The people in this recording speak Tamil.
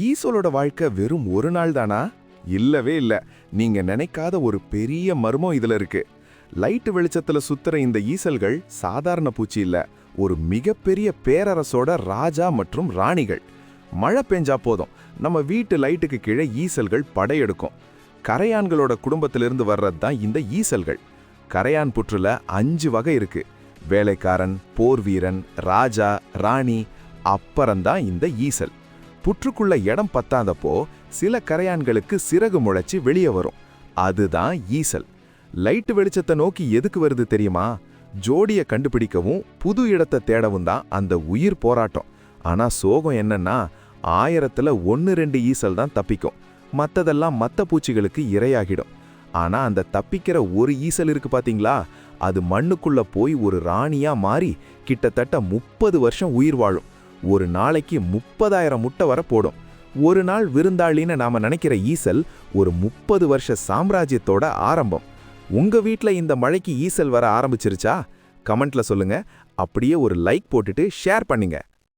ஈசலோட வாழ்க்கை வெறும் ஒரு நாள் தானா? இல்லவே இல்லை. நீங்க நினைக்காத ஒரு பெரிய மர்மம் இதுல இருக்கு. லைட் வெளிச்சத்துல சுத்துற இந்த ஈசல்கள் சாதாரண பூச்சி இல்ல. ஒரு மிகப்பெரிய பேரரசோட ராஜா மற்றும் ராணிகள். மழை பெஞ்சா போதும். நம்ம வீட்டு லைட்டுக்கு கீழே ஈசல்கள் படையெடுக்கும். கரையான்களோட குடும்பத்திலிருந்து வர்றது தான் இந்த ஈசல்கள். கரையான் புற்றுல அஞ்சு வகை இருக்கு. வேலைக்காரன் போர் வீரன் ராஜா ராணி அப்புறம்தான் இந்த ஈசல். புற்றுக்குள்ள இடம் பத்தாதப்போ சில கரையான்களுக்கு சிறகு முளைச்சி வெளியே வரும். அதுதான் ஈசல். லைட் வெளிச்சத்தை நோக்கி எதுக்கு வருது தெரியுமா? ஜோடியை கண்டுபிடிக்கவும் புது இடத்தை தேடவும் தான் அந்த உயிர் போராட்டம். ஆனா சோகம் என்னன்னா ஆயிரத்துல ஒன்று ரெண்டு ஈசல் தான் தப்பிக்கும். மற்றதெல்லாம் மற்ற பூச்சிகளுக்கு இரையாகிடும். ஆனா அந்த தப்பிக்கிற ஒரு ஈசல் இருக்கு பாத்தீங்களா? அது மண்ணுக்குள்ள போய் ஒரு ராணியா மாறி கிட்டத்தட்ட முப்பது வருஷம் உயிர் வாழும். ஒரு நாளைக்கு முப்பதாயிரம் முட்டை வர போடும். ஒரு நாள் விருந்தாளின்னு நாம நினைக்கிற ஈசல் ஒரு முப்பது வருஷ சாம்ராஜ்யத்தோட ஆரம்பம். உங்க வீட்டில் இந்த மழைக்கு ஈசல் வர ஆரம்பிச்சிருச்சா? கமெண்ட்ல சொல்லுங்க. அப்படியே ஒரு லைக் போட்டுட்டு ஷேர் பண்ணுங்க.